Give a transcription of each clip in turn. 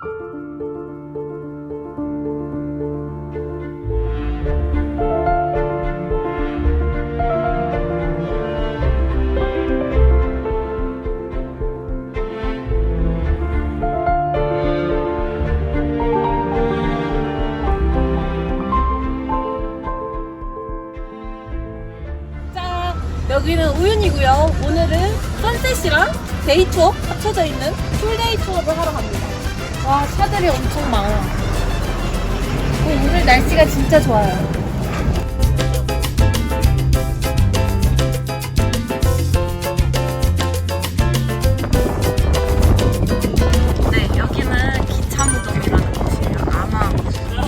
자, 여기는 우윤이고요. 오늘은 선셋이랑 데이 투어 합쳐져 있는 풀데이 투어를 하러 갑니다. 와, 차들이 엄청 많아. 그리고 오늘 날씨가 진짜 좋아요. 네, 여기는 기차 무덤이라는 곳이에요. 아마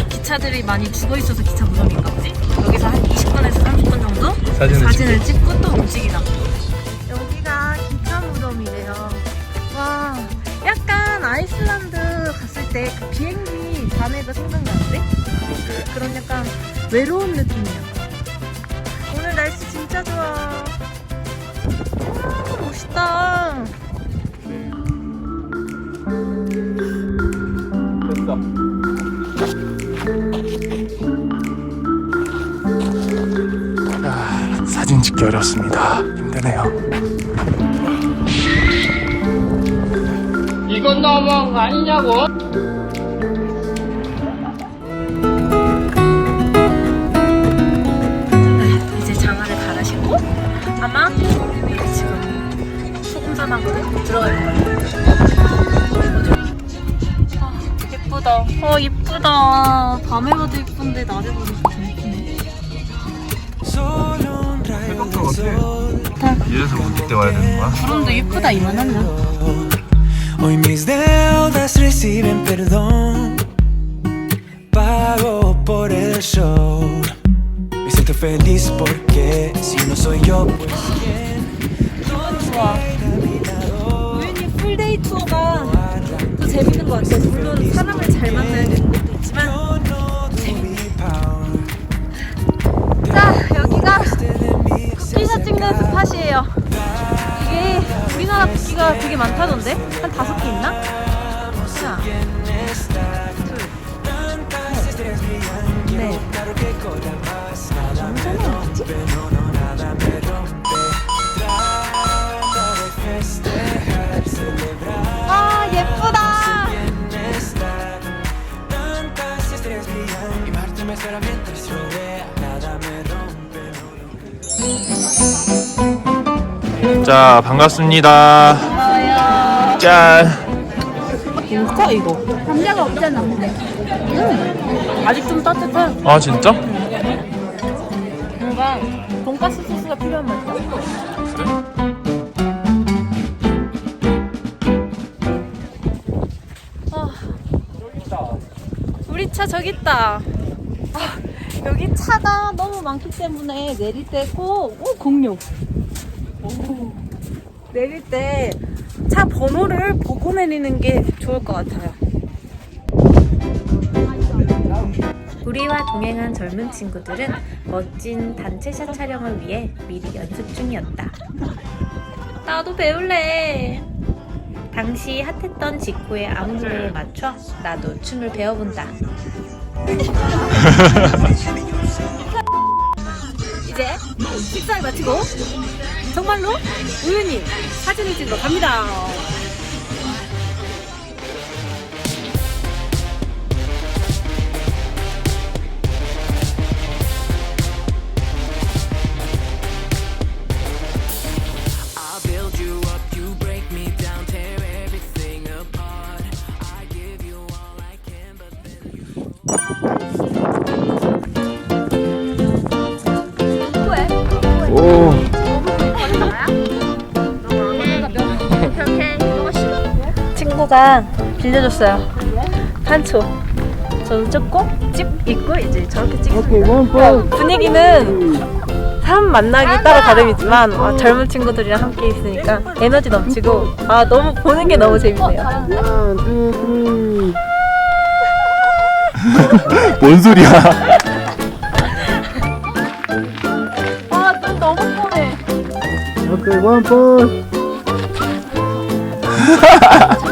기차들이 많이 죽어 있어서 기차 무덤인가 보지? 여기서 한 20분에서 30분 정도 사진을 찍고 또 움직이나. 여기가 기차 무덤이래요. 와, 약간 아이슬란드 때 그 비행기 잔해가 생각나는데? 그런 약간 외로운 느낌이야. 오늘 날씨 진짜 좋아. 와, 멋있다. 됐어. 아, 사진 찍기 어렵습니다. 힘드네요. 이건 너무한 거 아니냐고? 아마 지금 소금 사막으로 들어갈 거예요. 아, 예쁘다. 어, 예쁘다. 밤에 봐도 예쁜데 낮에 봐도 예쁘네. 이래서 우리 때 와야 되는 거야? 구름도 예쁘다, 이만하면. Hoy mis deudas reciben perdón. Pago por el show. Feliz porque si no soy yo, pues 좋아. 우연히 풀데이 투어가 또 재밌는 것 같아. 물론 사람을 잘 만나야 되는 것도 있지만. 자, 여기가 피자 찍는 스팟이에요. 이게 우리나라 국기가 되게 많다던데? 한 다섯 개 있나? 자, 반갑습니다. 짠. 뭘까, 이거? 감자가 없잖아. 음, 아직 좀 따뜻해. 아, 진짜? 뭔가 돈가스 소스가 필요한 맛이야. 아, 우리 차 저기 있다. 아, 여기 차가 너무 많기 때문에 내릴 때 꼭, 오, 공룡. 오, 내릴 때 차 번호를 보고 내리는 게 좋을 것 같아요. 우리와 동행한 젊은 친구들은 멋진 단체샷 촬영을 위해 미리 연습 중이었다. 나도 배울래. 당시 핫했던 아무 노래에 맞춰 나도 춤을 배워본다. 이제 식사를 마치고 정말로 우연히 사진을 찍으러 갑니다. 친구가 빌려줬어요. 한초. 저도 찍고 집 있고 이제 저렇게 찍고 분위기는 사람 만나기 따라 다름이지만 아, 젊은 친구들이랑 함께 있으니까 에너지 넘치고 아 너무 보는 게 너무 재밌네요. 뭔 소리야? 아눈 너무 뻔해. 오케이, 원 폰.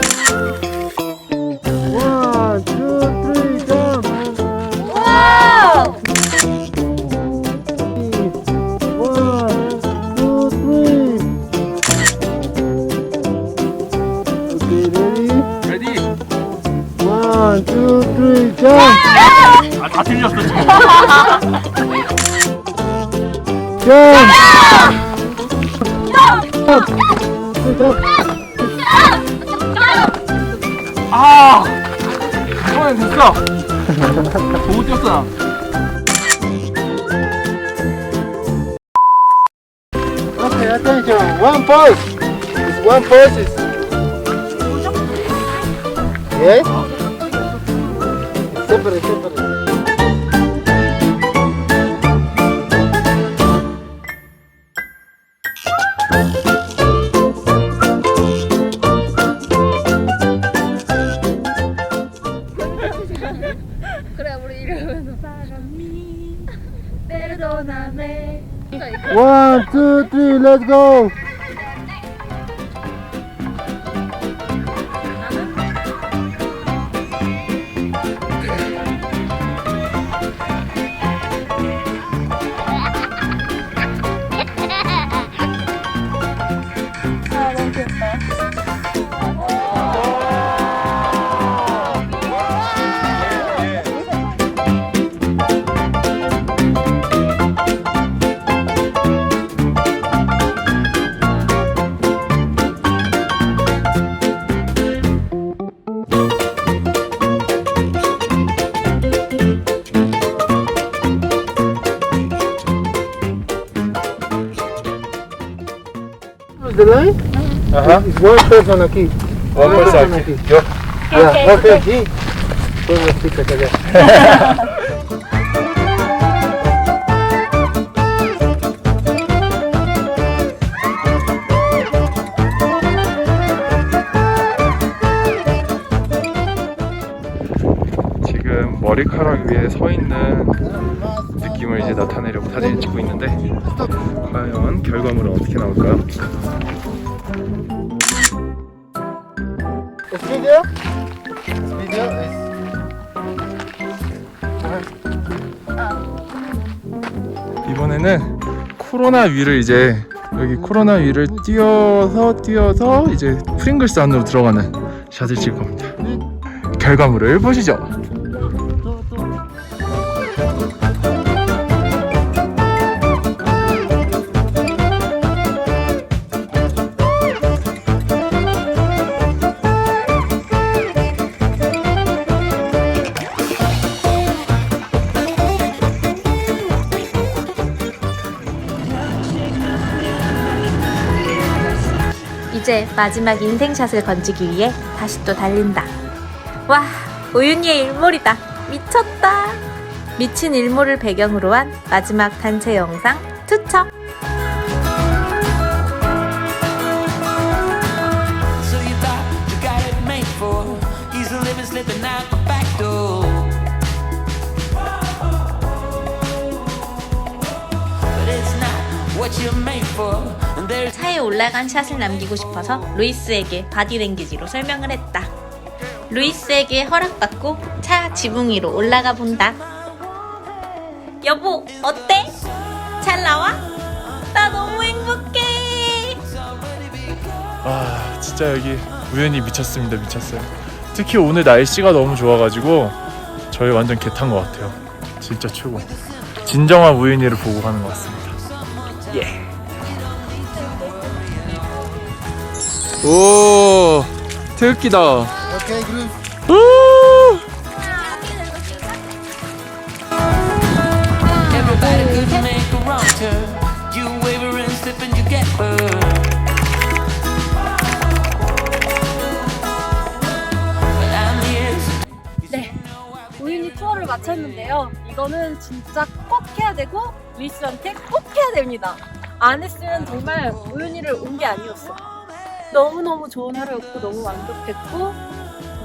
아 다 틀렸어 지금. 아 이번엔 됐어. 너무 뛰었어. Okay, attention. One pulse. It's one pulse. Yes? Separate, separate. One, two, three, let's go! Uh-huh. It's one person aquí. One person aquí. Yo. Yeah, okay, aquí. Las chicas allá. 지금 머리카락 위에 서 있는 느낌을 이제 나타내려고 사진을 찍고 있는데 과연 결과물은 어떻게 나올까요? Video? It's video? It's... 이번에는 코로나 위를 이제 여기 코로나 위를 띄어서 띄어서 이제 프링글스 안으로 들어가는 샷을 찍을 겁니다. 결과물을 보시죠. 이제 마지막 인생샷을 건지기 위해 다시 또 달린다. 와, 우윤이의 일몰이다. 미쳤다. 미친 일몰을 배경으로 한 마지막 단체 영상 투척. There's 차에 올라간 샷을 남기고 싶어서 루이스에게 바디랭귀지로 설명을 했다. 루이스에게 허락받고 차 지붕 위로 올라가 본다. 여보, 어때? 잘 나와? 나 너무 행복해. 아 진짜 여기 우연히 미쳤습니다 미쳤어요. 특히 오늘 날씨가 너무 좋아가지고 저희 완전 개탄 것 같아요. 진짜 최고. 진정한 우연히를 보고 가는 것 같습니다. 예. 오 태극기다. Okay, group. everybody could make a wrong turn. You waver and slip and you get burned. But I'm here. 우윤희 투어를 마쳤는데요. 이거는 진짜 꼭 해야 되고 리스한테 꼭 해야 됩니다. 안 했으면 정말 우윤희를 온 게 아니었어. 너무너무 좋은 하루였고 너무 만족했고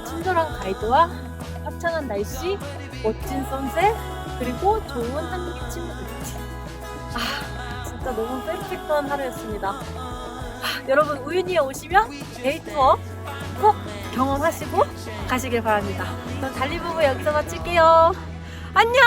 친절한 가이드와 화창한 날씨, 멋진 선셋 그리고 좋은 한국인 친구들. 아 진짜 너무 페르펙트한 하루였습니다. 아, 여러분 우윤희에 오시면 데이 투어 꼭 경험하시고 가시길 바랍니다. 그럼 달리부부 여기서 마칠게요. 안녕!